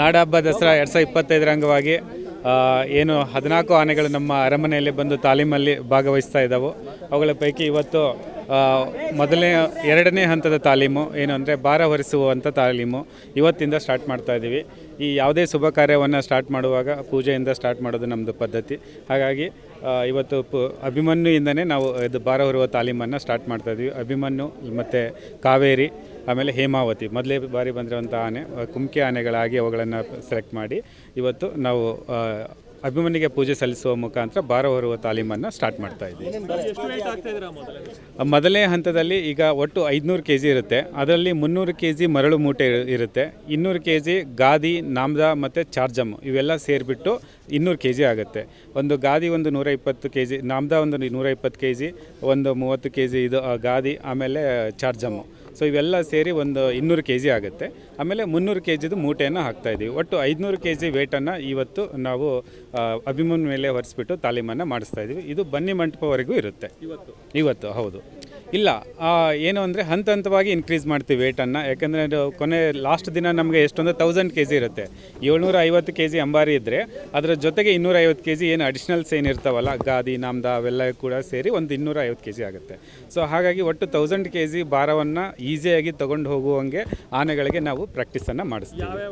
ನಾಡಹಬ್ಬ ದಸರಾ ಎರಡು ಸಾವಿರದ ಇಪ್ಪತ್ತೈದರ ಅಂಗವಾಗಿ ಏನು ಹದಿನಾಲ್ಕು ಆನೆಗಳು ನಮ್ಮ ಅರಮನೆಯಲ್ಲಿ ಬಂದು ತಾಲೀಮಲ್ಲಿ ಭಾಗವಹಿಸ್ತಾ ಇದ್ದಾವೆ. ಅವುಗಳ ಪೈಕಿ ಇವತ್ತು ಮೊದಲನೇ, ಎರಡನೇ ಹಂತದ ತಾಲೀಮು ಏನು ಅಂದರೆ ಭಾರ ಹೊರಿಸುವಂಥ ತಾಲೀಮು ಇವತ್ತಿಂದ ಸ್ಟಾರ್ಟ್ ಮಾಡ್ತಾ ಇದ್ದೀವಿ ಈ ಯಾವುದೇ ಶುಭ ಕಾರ್ಯವನ್ನು ಸ್ಟಾರ್ಟ್ ಮಾಡುವಾಗ ಪೂಜೆಯಿಂದ ಸ್ಟಾರ್ಟ್ ಮಾಡೋದು ನಮ್ಮದು ಪದ್ಧತಿ. ಹಾಗಾಗಿ ಇವತ್ತು ಪು, ಅಭಿಮನ್ಯುಯಿಂದನೇ ನಾವು ಇದು ಭಾರ ಹೊರುವ ತಾಲೀಮನ್ನು ಸ್ಟಾರ್ಟ್ ಮಾಡ್ತಾ ಇದ್ದೀವಿ ಅಭಿಮನ್ಯು ಮತ್ತು ಕಾವೇರಿ, ಆಮೇಲೆ ಹೇಮಾವತಿ. ಮೊದಲೇ ಬಾರಿ ಬಂದಿರುವಂಥ ಆನೆ ಕುಮ್ಕಿ ಆನೆಗಳಾಗಿ ಅವುಗಳನ್ನು ಸೆಲೆಕ್ಟ್ ಮಾಡಿ ಇವತ್ತು ನಾವು ಅಭಿಮನ್ಯುಗೆ ಪೂಜೆ ಸಲ್ಲಿಸುವ ಮುಖಾಂತರ ಭಾರ ಹೊರುವ ತಾಲೀಮನ್ನು ಸ್ಟಾರ್ಟ್ ಮಾಡ್ತಾ ಇದ್ದೀವಿ. ಮೊದಲನೇ ಹಂತದಲ್ಲಿ ಈಗ ಒಟ್ಟು ಐದುನೂರು ಕೆ ಜಿ ಇರುತ್ತೆ. ಅದರಲ್ಲಿ ಮುನ್ನೂರು ಕೆ ಜಿ ಮರಳು ಮೂಟೆ ಇರುತ್ತೆ. ಇನ್ನೂರು ಕೆ ಜಿ ಗಾದಿ, ನಾಮ್ದ ಮತ್ತು ಚಾರ್ಜಮ್ ಇವೆಲ್ಲ ಸೇರಿಬಿಟ್ಟು ಇನ್ನೂರು ಕೆ ಜಿ ಆಗುತ್ತೆ. ಒಂದು ಗಾದಿ ಒಂದು ನೂರ ಇಪ್ಪತ್ತು ಕೆ ಜಿ ನಾಮ್ದ ಒಂದು ನೂರ ಇಪ್ಪತ್ತು ಕೆ ಜಿ ಒಂದು ಮೂವತ್ತು ಕೆ ಜಿ ಇದು ಗಾದಿ, ಆಮೇಲೆ ಚಾರ್ಜಮ್ಮು. ಸೊ ಇವೆಲ್ಲ ಸೇರಿ ಒಂದು ಇನ್ನೂರು ಕೆ ಜಿ ಆಗುತ್ತೆ. ಆಮೇಲೆ ಮುನ್ನೂರು ಕೆ ಜಿದು ಮೂಟೆಯನ್ನು ಹಾಕ್ತಾ ಇದ್ದೀವಿ. ಒಟ್ಟು ಐದುನೂರು ಕೆ ಜಿ ವೇಟನ್ನು ಇವತ್ತು ನಾವು ಅಭಿಮನ್ ಮೇಲೆ ಹೊರಿಸ್ಬಿಟ್ಟು ತಾಲೀಮನ್ನು ಮಾಡಿಸ್ತಾ ಇದ್ದೀವಿ. ಇದು ಬನ್ನಿ ಮಂಟಪವರೆಗೂ ಇರುತ್ತೆ. ಇವತ್ತು. ಇವತ್ತು ಹೌದು. ಇಲ್ಲ ಏನು ಅಂದರೆ ಹಂತ ಹಂತವಾಗಿ ಇನ್ಕ್ರೀಸ್ ಮಾಡ್ತೀವಿ ವೇಟನ್ನು ಯಾಕಂದರೆ ಕೊನೆ ಲಾಸ್ಟ್ ದಿನ ನಮಗೆ ಎಷ್ಟೊಂದು ತೌಸಂಡ್ ಕೆ ಜಿ ಇರುತ್ತೆ. ಏಳ್ನೂರ ಐವತ್ತು ಕೆ ಜಿ ಅಂಬಾರಿ ಇದ್ದರೆ ಅದರ ಜೊತೆಗೆ ಇನ್ನೂರ ಐವತ್ತು ಕೆ ಜಿ ಏನು ಅಡಿಷ್ನಲ್ಸ್ ಏನು ಇರ್ತಾವಲ್ಲ, ಗಾದಿ, ನಾಮದ ಅವೆಲ್ಲ ಕೂಡ ಸೇರಿ ಒಂದು ಇನ್ನೂರ ಐವತ್ತು ಕೆ ಜಿ ಆಗುತ್ತೆ. ಸೊ ಹಾಗಾಗಿ ಒಟ್ಟು ತೌಸಂಡ್ ಕೆ ಜಿ ಭಾರವನ್ನು ಈಸಿಯಾಗಿ ತೊಗೊಂಡು ಹೋಗುವಂಗೆ ಆನೆಗಳಿಗೆ ನಾವು ಪ್ರಾಕ್ಟೀಸನ್ನು ಮಾಡಿಸ್ತೀವಿ.